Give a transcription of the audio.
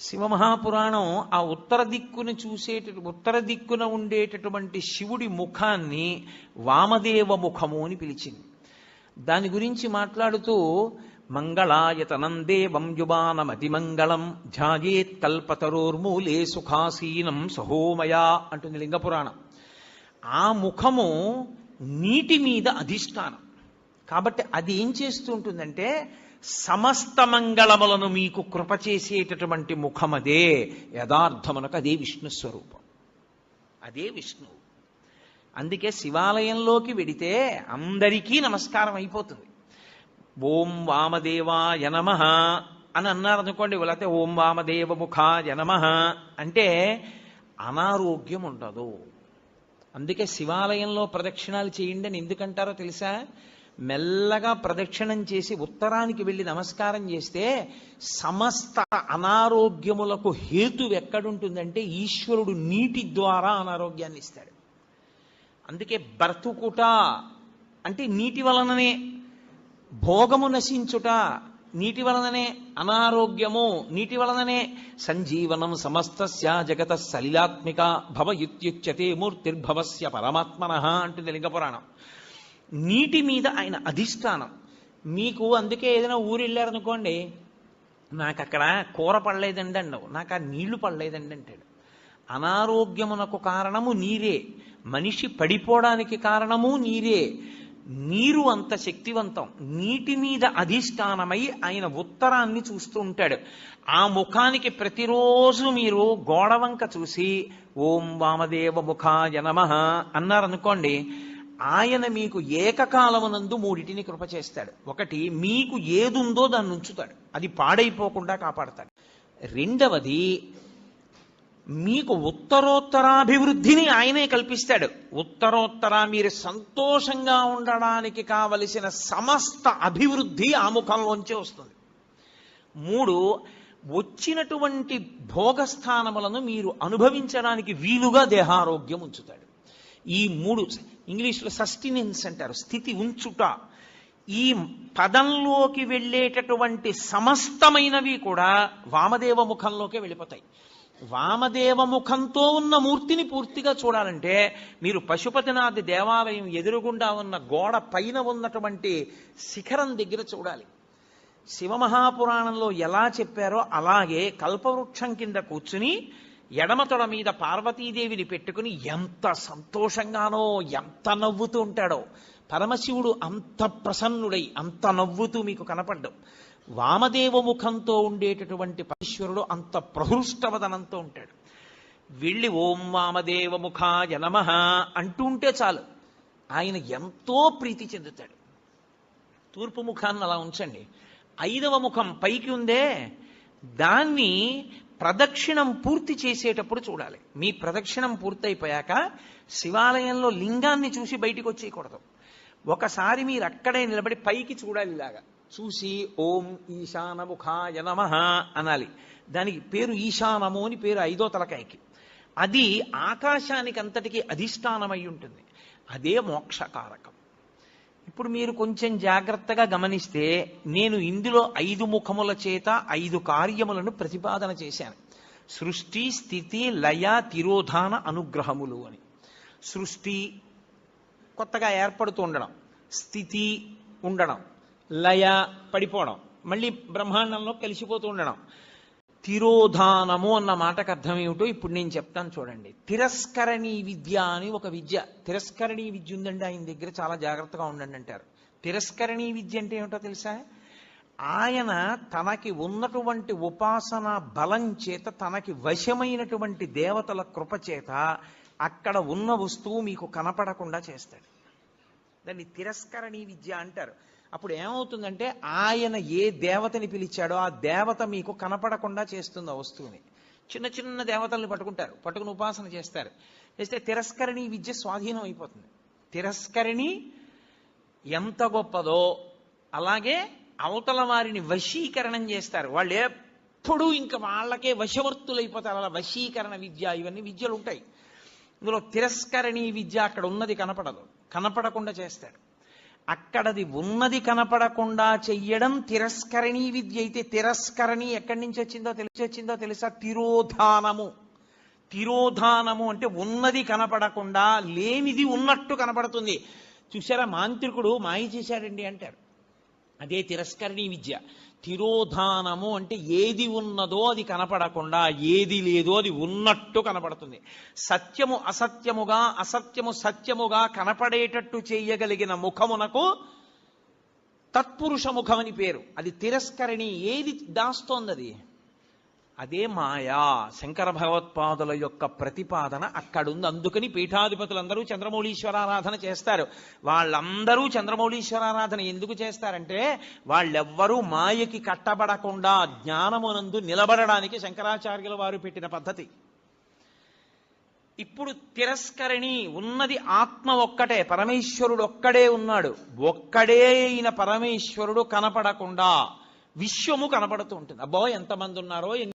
శివమహాపురాణం ఆ ఉత్తర దిక్కును చూసేట ఉత్తర దిక్కున ఉండేటటువంటి శివుడి ముఖాన్ని వామదేవ ముఖము అని పిలిచింది. దాని గురించి మాట్లాడుతూ మంగళాయతనం దేవం యుబానమతిమంగళం ధ్యాయేత్ కల్పతరోర్మూలే సుఖాసీనం సహోమయా అంటుంది లింగపురాణం. ఆ ముఖము నీటి మీద అధిష్టానం. కాబట్టి అది ఏం చేస్తూ ఉంటుందంటే సమస్త మంగళములను మీకు కృప చేసేటటువంటి ముఖమదే యథార్థమునకు అదే విష్ణు స్వరూపం. అదే విష్ణువు అందుకే శివాలయంలోకి వెడితే అందరికీ నమస్కారం అయిపోతుంది. ఓం వామదేవాయ నమ అని అన్నారు అనుకోండి లేకపోతే ఓం వామదేవ ముఖాయ నమ అంటే అనారోగ్యం ఉండదు. అందుకే శివాలయంలో ప్రదక్షిణాలు చేయండి అని ఎందుకంటారో తెలుసా? మెల్లగా ప్రదక్షిణం చేసి ఉత్తరానికి వెళ్ళి నమస్కారం చేస్తే సమస్త అనారోగ్యములకు హేతు ఎక్కడుంటుందంటే ఈశ్వరుడు నీటి ద్వారా అనారోగ్యాన్ని ఇస్తాడు. అందుకే బ్రతుకుట అంటే నీటి వలననే భోగము నశించుట నీటి వలననే అనారోగ్యము నీటి వలననే సంజీవనం సమస్తస్య జగత సలిలాత్మిక భవ ఇత్యుచ్యతే మూర్తిర్భవస్య పరమాత్మన అంటుంది లింగపురాణం. నీటి మీద ఆయన అధిష్టానం. మీకు అందుకే ఏదైనా ఊరు వెళ్ళారనుకోండి నాకు అక్కడ కూర పడలేదండి అన్నావు. నాకు ఆ నీళ్ళు పడలేదండి అంటాడు. అనారోగ్యమునకు కారణము నీరే. మనిషి పడిపోవడానికి కారణము నీరే. నీరు అంత శక్తివంతం. నీటి మీద అధిష్టానమై ఆయన ఉత్తరాన్ని చూస్తూ ఉంటాడు. ఆ ముఖానికి ప్రతిరోజు మీరు గోడవంక చూసి ఓం వామదేవ ముఖాయ నమ అన్నారనుకోండి ఆయన మీకు ఏకకాలమునందు మూడిటిని కృప చేస్తాడు ఒకటి మీకు ఏదుందో దాన్ని ఉంచుతాడు అది పాడైపోకుండా కాపాడతాడు. రెండవది మీకు ఉత్తరోత్తరాభివృద్ధిని ఆయనే కల్పిస్తాడు. ఉత్తరోత్తర మీరు సంతోషంగా ఉండడానికి కావలసిన సమస్త అభివృద్ధి ఆ ముఖంలోంచే వస్తుంది. మూడు వచ్చినటువంటి భోగస్థానములను మీరు అనుభవించడానికి వీలుగా దేహారోగ్యం ఉంచుతాడు. ఈ మూడు ఇంగ్లీష్లో సస్టినెన్స్ అంటారు స్థితి ఉంచుట. ఈ పదంలోకి వెళ్ళేటటువంటి సమస్తమైనవి కూడా వామదేవ ముఖంలోకే వెళ్ళిపోతాయి. వామదేవ ముఖంతో ఉన్న మూర్తిని పూర్తిగా చూడాలంటే మీరు పశుపతినాథ్ దేవాలయం ఎదురుగుండా ఉన్న గోడ పైన ఉన్నటువంటి శిఖరం దగ్గర చూడాలి. శివమహాపురాణంలో ఎలా చెప్పారో అలాగే కల్పవృక్షం కింద కూర్చుని ఎడమతొడ మీద పార్వతీదేవిని పెట్టుకుని ఎంత సంతోషంగానో ఎంత నవ్వుతూ ఉంటాడో. పరమశివుడు అంత ప్రసన్నుడై అంత నవ్వుతూ మీకు కనపడ్డం. వామదేవ ముఖంతో ఉండేటటువంటి పరమేశ్వరుడు అంత ప్రహృష్టవదనంతో ఉంటాడు. వెళ్ళి ఓం వామదేవ ముఖాయ నమ అంటూ ఉంటే చాలు. ఆయన ఎంతో ప్రీతి చెందుతాడు. తూర్పు ముఖాన్ని అలా ఉంచండి. ఐదవ ముఖం పైకి ఉందే దాన్ని ప్రదక్షిణం పూర్తి చేసేటప్పుడు చూడాలి. మీ ప్రదక్షిణం పూర్తయిపోయాక శివాలయంలో లింగాన్ని చూసి బయటికి వచ్చేయకూడదు. ఒకసారి మీరు అక్కడే నిలబడి పైకి చూడాలి ఇలాగా. చూసి ఓం ఈశానముఖాయ నమ అనాలి. దానికి పేరు ఈశానము అని పేరు ఐదో తలకాయకి. అది ఆకాశానికి అంతటికి అధిష్టానమై ఉంటుంది. అదే మోక్షకారకం. ఇప్పుడు మీరు కొంచెం జాగ్రత్తగా గమనిస్తే నేను ఇందులో ఐదు ముఖముల చేత ఐదు కార్యములను ప్రతిపాదన చేశాను. సృష్టి స్థితి లయ తిరోధాన అనుగ్రహములు అని. సృష్టి కొత్తగా ఏర్పడుతూ ఉండడం స్థితి ఉండడం లయ పడిపోవడం మళ్ళీ బ్రహ్మాండంలో కలిసిపోతూ ఉండడం తిరోధానము అన్న మాటకు అర్థం ఏమిటో ఇప్పుడు నేను చెప్తాను చూడండి. తిరస్కరణీ విద్య అని ఒక విద్య. తిరస్కరణీ విద్య ఉందండి ఆయన దగ్గర చాలా జాగ్రత్తగా ఉండండి అంటారు. తిరస్కరణీ విద్య అంటే ఏమిటో తెలుసా? ఆయన తనకి ఉన్నటువంటి ఉపాసన బలం చేత తనకి వశమైనటువంటి దేవతల కృప చేత అక్కడ ఉన్న వస్తువు మీకు కనపడకుండా చేస్తాడు. దాన్ని తిరస్కరణీ విద్య అంటారు. అప్పుడు ఏమవుతుందంటే ఆయన ఏ దేవతని పిలిచాడో ఆ దేవత మీకు కనపడకుండా చేస్తుంది ఆ వస్తువుని. చిన్న చిన్న దేవతల్ని పట్టుకుంటారు పట్టుకుని ఉపాసన చేస్తారు. చేస్తే తిరస్కరణి విద్య స్వాధీనం అయిపోతుంది. తిరస్కరణి ఎంత గొప్పదో అలాగే అవతల వారిని వశీకరణం చేస్తారు. వాళ్ళు ఎప్పుడూ ఇంకా వాళ్ళకే వశవర్తులైపోతారు. అలా వశీకరణ విద్య ఇవన్నీ విద్యలు ఉంటాయి. ఇందులో తిరస్కరణీ విద్య అక్కడ ఉన్నది కనపడదు. కనపడకుండా చేస్తాడు. అక్కడది ఉన్నది కనపడకుండా చెయ్యడం తిరస్కరణీ విద్య అయితే తిరస్కరణి ఎక్కడి నుంచి వచ్చిందో తెలిసి వచ్చిందో తెలుసా? తిరోధానము. తిరోధానము అంటే ఉన్నది కనపడకుండా లేనిది ఉన్నట్టు కనపడుతుంది. చూసారా మాంత్రికుడు మాయ చేశాడండి అంటారు అదే తిరస్కరణీ విద్య. తిరోధానము అంటే ఏది ఉన్నదో అది కనపడకుండా ఏది లేదో అది ఉన్నట్టు కనపడుతుంది. సత్యము అసత్యముగా అసత్యము సత్యముగా కనపడేటట్టు చేయగలిగిన ముఖమునకు తత్పురుష ముఖమని పేరు. అది తిరస్కరణి. ఏది దాస్తోంది అది? అదే మాయా. శంకర భగవత్పాదుల యొక్క ప్రతిపాదన అక్కడుంది. అందుకని పీఠాధిపతులందరూ చంద్రమౌళీశ్వరారాధన చేస్తారు. వాళ్ళందరూ చంద్రమౌళీశ్వరారాధన ఎందుకు చేస్తారంటే వాళ్ళెవ్వరూ మాయకి కట్టబడకుండా జ్ఞానమునందు నిలబడడానికి శంకరాచార్యుల వారు పెట్టిన పద్ధతి. ఇప్పుడు తిరస్కరణి ఉన్నది ఆత్మ ఒక్కటే పరమేశ్వరుడు ఒక్కడే ఉన్నాడు. ఒక్కడే అయిన పరమేశ్వరుడు కనపడకుండా విశ్వము కనపడుతూ ఉంటుంది. అబ్బో ఎంతమంది ఉన్నారో